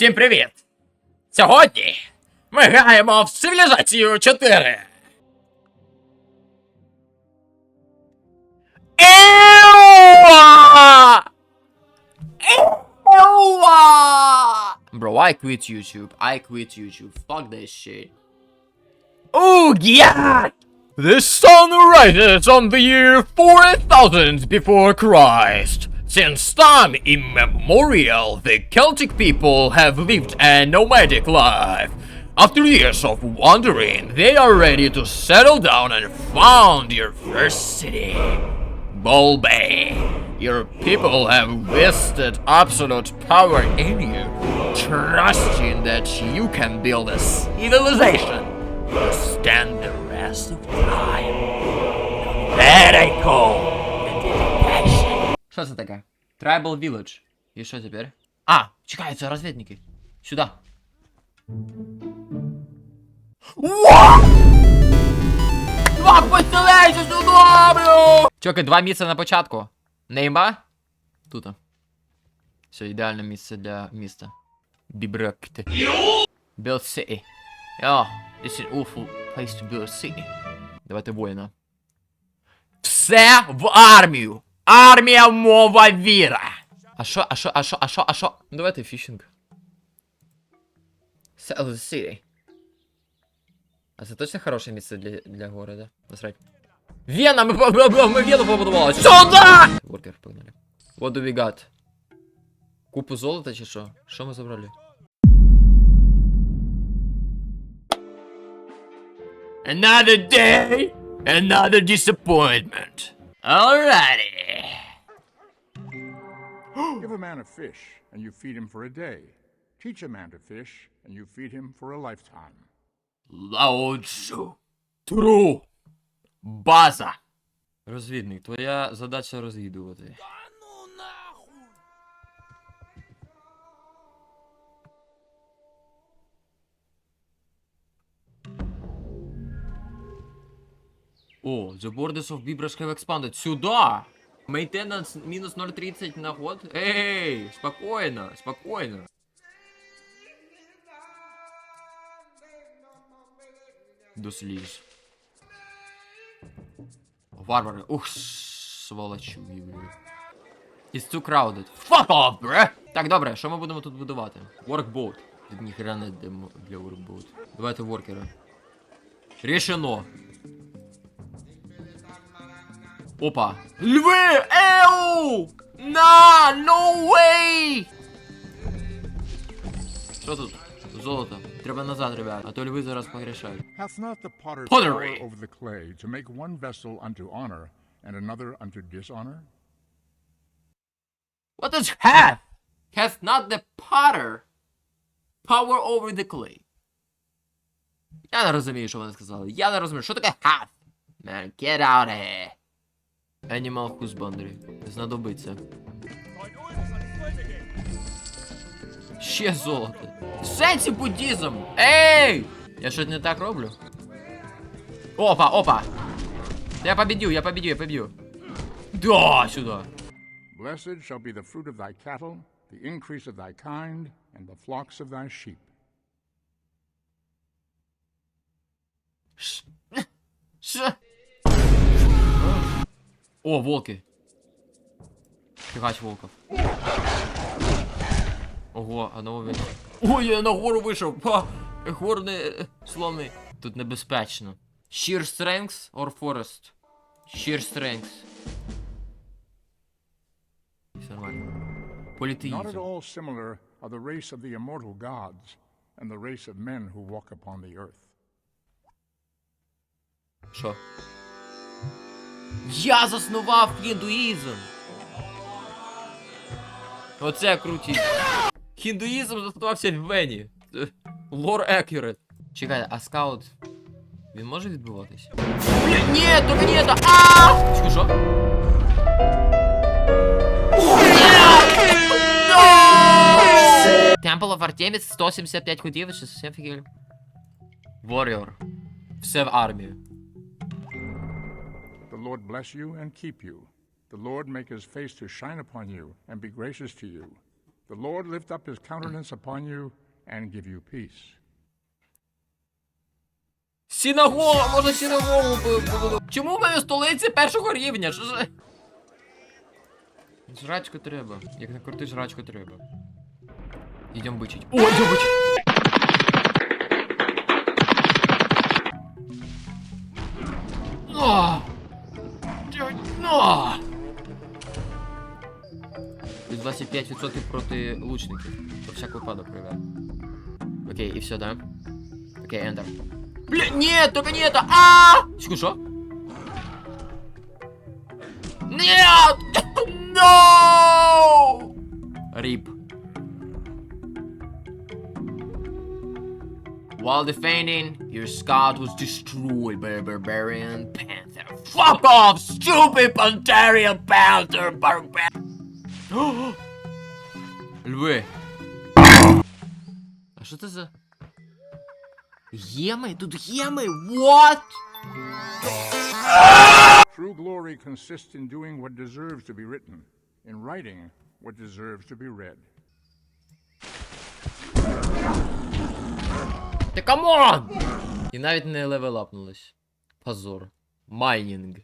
Всім привіт! Сьогодні ми граємо в цивілізацію 4. Еуа! Еуа! Bro, I quit YouTube. I quit YouTube. Fuck this shit. Oh, yeah! The sun rises on the year 4000 before Christ. Since time immemorial, the Celtic people have lived a nomadic life. After years of wandering, they are ready to settle down and found your first city. Bolbay, your people have vested absolute power in you, trusting that you can build a civilization to stand the rest of time. That I call Co. Tribal Village. І що тепер? А, чекай, це розвідники. Сюди. Два поселенця сюди! Чоки, два місця на початку. Нейма? Тут. Все, ідеальне місце для міста. Бібректи. Build city. Oh, this is an awful place to build a city. Давайте воїна. Все в армію! Армія мова віра! А що, а що, а що, а що, а що? Ну, Давайте фішинг. Sell the city. А це точно хороше місце для, для города? Насрать. Вена! Ми, ми, ми, ми Вену побудували! Сюда! Воркер, погнали. What do we got? Купу золота чи що? Що ми забрали? Another day, another disappointment. Alrighty. Give a man a fish, and you feed him for a day. Teach a man to fish, and you feed him for a lifetime. Lao Tzu. True. База. Розвідник, твоя задача розвідувати. О, the borders of Bibras have expanded. Сюда! Maintenance мінус 0.30 на год. Эй, спокойно, спокойно. Досліж. Варвари. Ух, сволочу. It's too crowded. Fuck off, bro! Так, добре, що ми будемо тут будувати? Workboat. Тут ніхера не демо для workboat. Давайте воркера. Рішено. Опа. Льви! Еу! На! No way! Що тут? Золото. Треба назад, ребят, а то льви зараз погрішають. Hath not the potter's Pottery. power over the clay to make one vessel unto honor and another unto dishonor? What does have? Has not the potter power over the clay? Я не розумію, що вони сказали. Я не розумію, що таке have? Man, get out of here. Animal husbandry. Знадобиться. Ще золото. Сенсі буддізм! Ей! Я щось не так роблю. Опа, опа! Я победю, я победю, я победю. Да, сюда. Blessed shall be the fruit of thy cattle, the increase of thy kind, and the flocks of thy sheep. О, волки. Фигач волков. Ого, одного він. Ой, я на гору вийшов. Па! Горний е, слони. Тут небезпечно. Sheer strength or forest? Sheer strength. Все нормально. Not at all similar are the race of the immortal gods and the race of men who walk upon the earth. Що? Я заснував хіндуїзм! Оце круті. Хіндуїзм заснувався в Вені. Лор accurate. Чекай, а скаут. Він може відбуватись? Бля, ні, только не это! А! Чекай, що? Temple of Artemis 175 ходів, чи все фігель. Warrior. Все в армію. Lord bless you and keep you. The Lord make his face to shine upon you and be gracious to you. The Lord lift up his countenance upon you and give you peace. Сінагога, може сінагогу побудувати. Чому в столиці першого рівня? Що ж? Жрачку треба. Як не крути, жрачку треба. Йдем бичить. О, йдем бичить! О! На! Плюс 25% проти лучників. Про всяк випадок, ребят. Окей, і все, да? Окей, enter. Бля, нет, только не это! А! Секунду, что? Нет! No! Рип. While defending, your scout was destroyed by a barbarian panther. Fuck off, stupid Pantarian panther, barbarian! Льви. А що це за... Геми? Тут геми? What? True glory consists in doing what deserves to be written, in writing what deserves to be read. Та камон! І навіть не левелапнулось. Позор. Майнінг.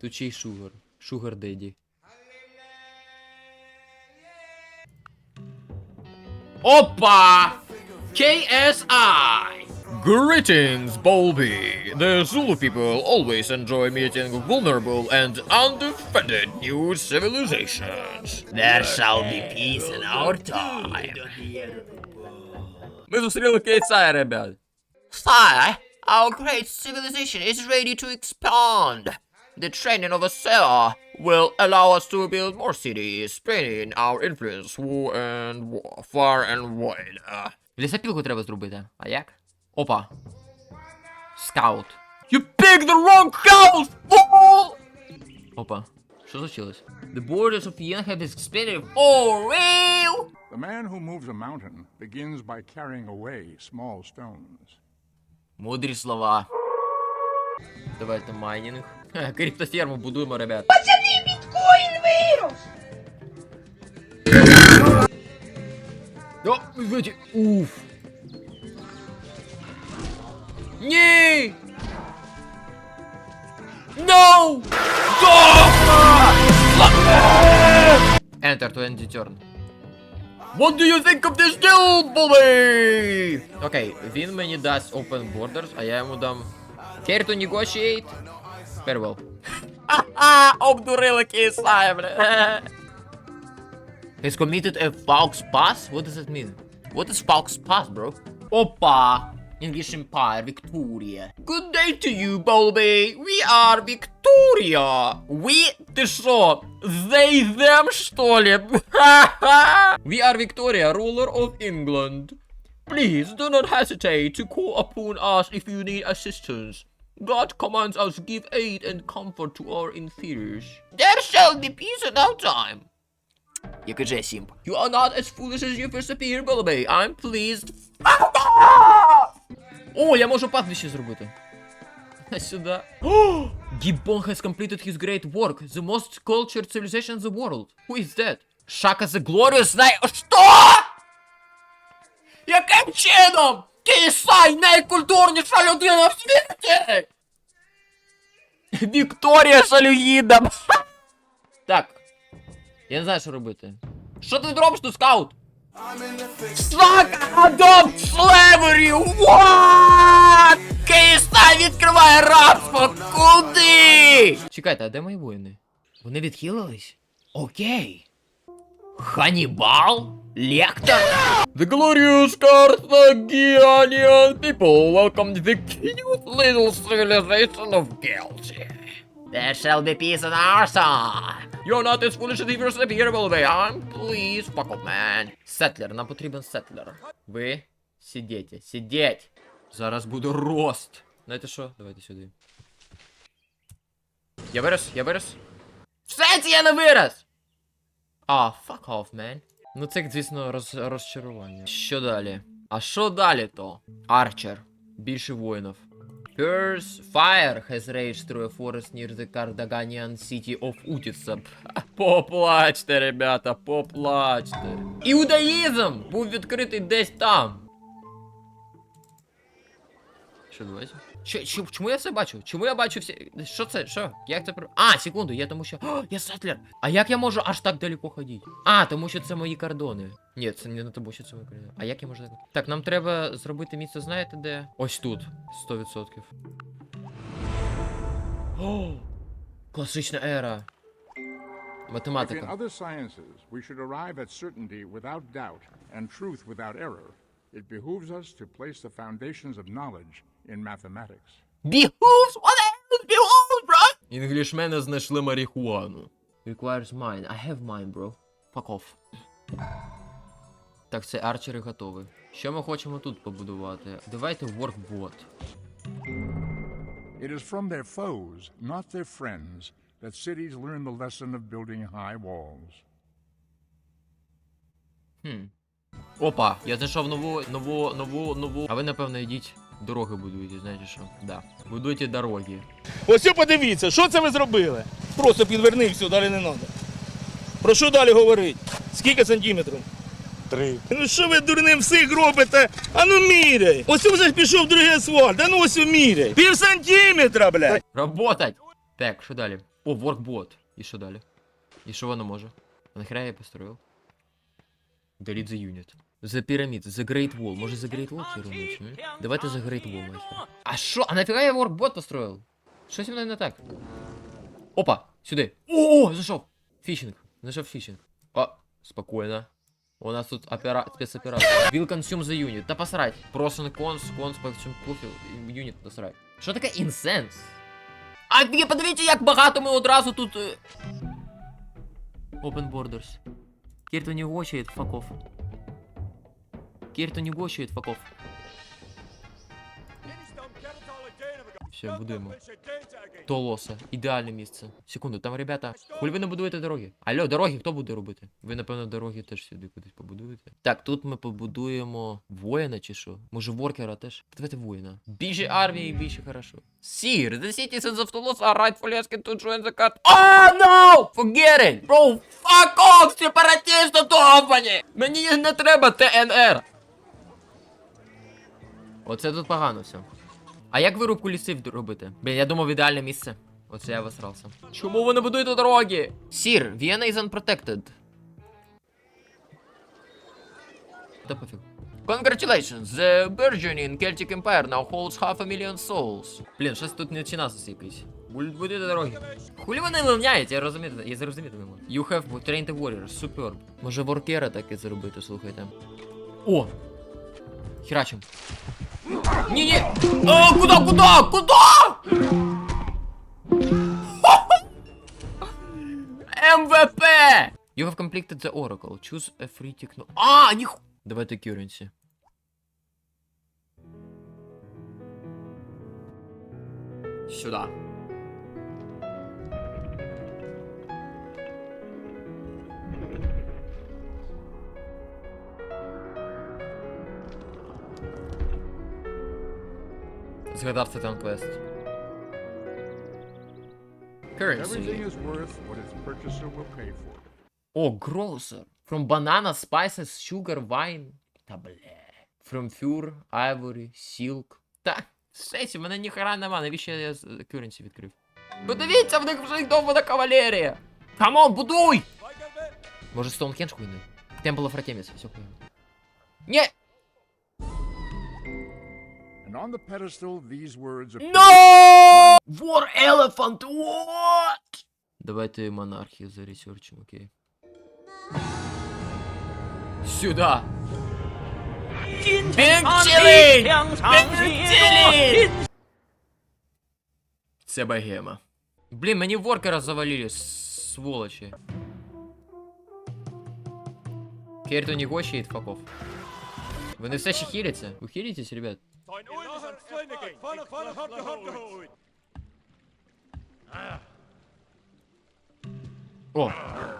Тут ще й шугар. Шугар деді. Опа! KSI! Greetings, Bolby! The Zulu people always enjoy meeting vulnerable and undefended new civilizations. There shall be peace in our time. Ми зустріли KSI, ребят. Sire, our great civilization is ready to expand. The training of a seller will allow us to build more cities, spreading our influence far and wa- far and wide. Лісопілку треба зробити. А як? Опа. Скаут. You picked the wrong house, fool! Опа. Що случилось? The borders of Yen have expanded for real! The man who moves a mountain begins by carrying away small stones. Мудрі слова. Давайте майнінг. Ха, Криптоферму будуємо, ребят. Пацани, біткоін вирос! О, знаете, уф. Ні! No! Enter to end the turn. What do you think of this deal, bully? Окей, він мені дасть open borders, а я йому дам care to negotiate. Farewell. Ха-ха! Обдурили кисая, бля. Has committed a false pass? What does that mean? What is false pass, bro? Опа! English Empire, Victoria. Good day to you, Bulby. We are Victoria. We? Ты шо? They, them, что ли? We are Victoria, ruler of England. Please do not hesitate to call upon us if you need assistance. God commands us give aid and comfort to our inferiors. There shall be peace in our time. Я каже Сімп. You are not as foolish as you first appear, Bullabay. I'm pleased. О, я можу пастбище зробити. Сюди. О! Gibbon has completed his great work. The most cultured civilization in the world. Who is that? Shaka the Glorious Night. Що? Яким чином? Кисай найкультурніша людина в світі! Вікторія Шалюїда! Так. Я не знаю, що робити. Що ти робиш тут, скаут? Suck adopt slavery! What? КСА відкриває рабство! Куди? Чекайте, а де мої воїни? Вони відхилились? Окей. Ханібал? Лектор? The glorious Carthaginian people welcomed the cute little civilization of Guilty. There shall be peace in our time. You're not as foolish as you first appear, Bulby. I'm pleased. Fuck off, man. Сетлер, нам потрібен сетлер. Ви сидите, сидеть. Зараз буде рост. Знаєте що? Давайте сюди. Я вирос, я вирос. В сенсі я не вирос! А, fuck off, man. Ну це, звісно, роз, розчарування. Що далі? А що далі то? Арчер. Більше воїнів. Curse fire has raged through a forest near the Cardaganian city of Utitsap. Поплачте, ребята, поплачте. Іудаїзм був відкритий десь там. Що відбувається? Що, що, чому я все бачу? Чому я бачу всі. Що це? Що? Як це про. А, секунду, я тому що. О, я сетлер! А як я можу аж так далеко ходити? А, тому що це мої кордони. Ні, це не тому, що це мої кордони. А як я можу так? Нам треба зробити місце, знаєте де? Ось тут. 100%. О! Класична ера. Математика. it behooves us to place the foundations of knowledge in mathematics. Behooves? What the hell is behooves, bro? Інглішмени знайшли марихуану. Requires mine. I have mine, bro. Fuck off. Так, це арчери готові. Що ми хочемо тут побудувати? Давайте workbot. It is from their foes, not their friends, that cities learn the lesson of building high walls. Хм. Опа, я знайшов нову, нову, нову, нову. А ви, напевно, йдіть дороги будуєте, знаєте що? Да. Будуйте дороги. Ось подивіться, що це ви зробили? Просто підверни все, далі не треба. Про що далі говорить? Скільки сантиметрів? Три. Ну що ви дурним всіх робите? А ну міряй! Ось вже ж пішов другий асфальт, а ну ось міряй. Пів сантиметра, блядь. Работать! Так, що далі? О, workbot. І що далі? І що воно може? А нахера я построїв? Delete the unit. The Pyramid, The Great Wall. Може The Great Wall керують? Давайте The Great Wall нахер. А що? А нафіга я workbot построїв? Щось мене не так. Опа, сюди. О, о, зайшов. Фішинг. Зайшов фішинг. О, спокійно. У нас тут опера... спецоперація. Will consume the unit. Та посрать. Просто cons, cons, consume профіл, unit посрать. Що таке incense? А подивіться, як багато ми одразу тут. е, Open borders. Кірто негочує, fuck off. Кірто негочує, fuck off. Все, будуємо. Толоса, ідеальне місце. Секунду, там, ребята, хуль ви не будуєте дороги? Алло, дороги хто буде робити? Ви, напевно, дороги теж сюди кудись побудуєте. Так, тут ми побудуємо воїна чи що? Може, воркера теж? Давайте воїна. Більше армії, більше хорошо. Sir, the citizens of Toulouse are rightfully asking to join the cart. Oh, no! Forget it! Bro, fuck off, сепаратісти довбані! Мені не треба ТНР! Оце тут погано все. А як вирубку лісів робити? Блін, я думав ідеальне місце. Оце я висрався. Чому ви не будуєте дороги? Сір, Vienna is unprotected. Та пофіг. Congratulations, the burgeoning Celtic Empire now holds half a million souls. Блін, щось тут не чинаситься якийсь. Будуть будуєте дороги. Хулі вони линяють, я розумію, я зрозуміти не можу. You have trained a warrior, superb. Може воркера таке зробити, слухайте. О! Херачим. Ні-ні! О, куда, куда, куда? МВП! You have completed the oracle. Choose a free techno... А, ніху... Давайте currency. Сюда. Згадав це там квест. Everything Currency. is worth what its purchaser will pay for it. О, grocer. From banana, spices, sugar, wine. Та бля. From fur, ivory, silk. Та, сесі, в мене ніхера нема, навіщо я з- currency відкрив? Подивіться, в них вже довбана кавалерія. Камон, будуй! Може Стоунхендж хуйний? Temple of Artemis, все хуйно. Ні! And on the pedestal, these words appear. No! War Elephant, what? Давайте монархію заресерчим, окей. Сюда! Пінчилин! Пінчилин! Це богема. Блін, мені воркера завалили, сволочі. Керто не гощает, факов. Вони все ще хіляться? Ви хілитесь, ребят? О,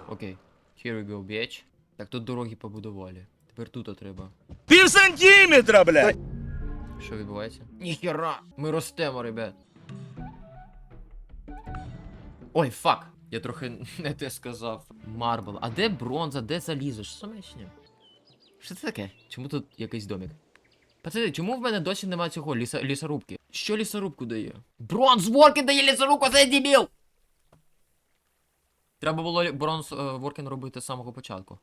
окей. Here we go, bitch. Так, тут дороги побудували. Тепер тут треба. Пів сантиметра, блядь. Що відбувається? Ніхера! Ми ростемо, ребят. Ой, фак. Я трохи не те сказав. Марбл. А де бронза, де залізо? Що самечня? Що це таке? Чому тут якийсь домик? Пацани, чому в мене досі немає цього ліса, лісорубки? Що лісорубку дає? Бронз Воркін дає лісорубку, це дебіл! Треба було лі- бронз е, робити з самого початку.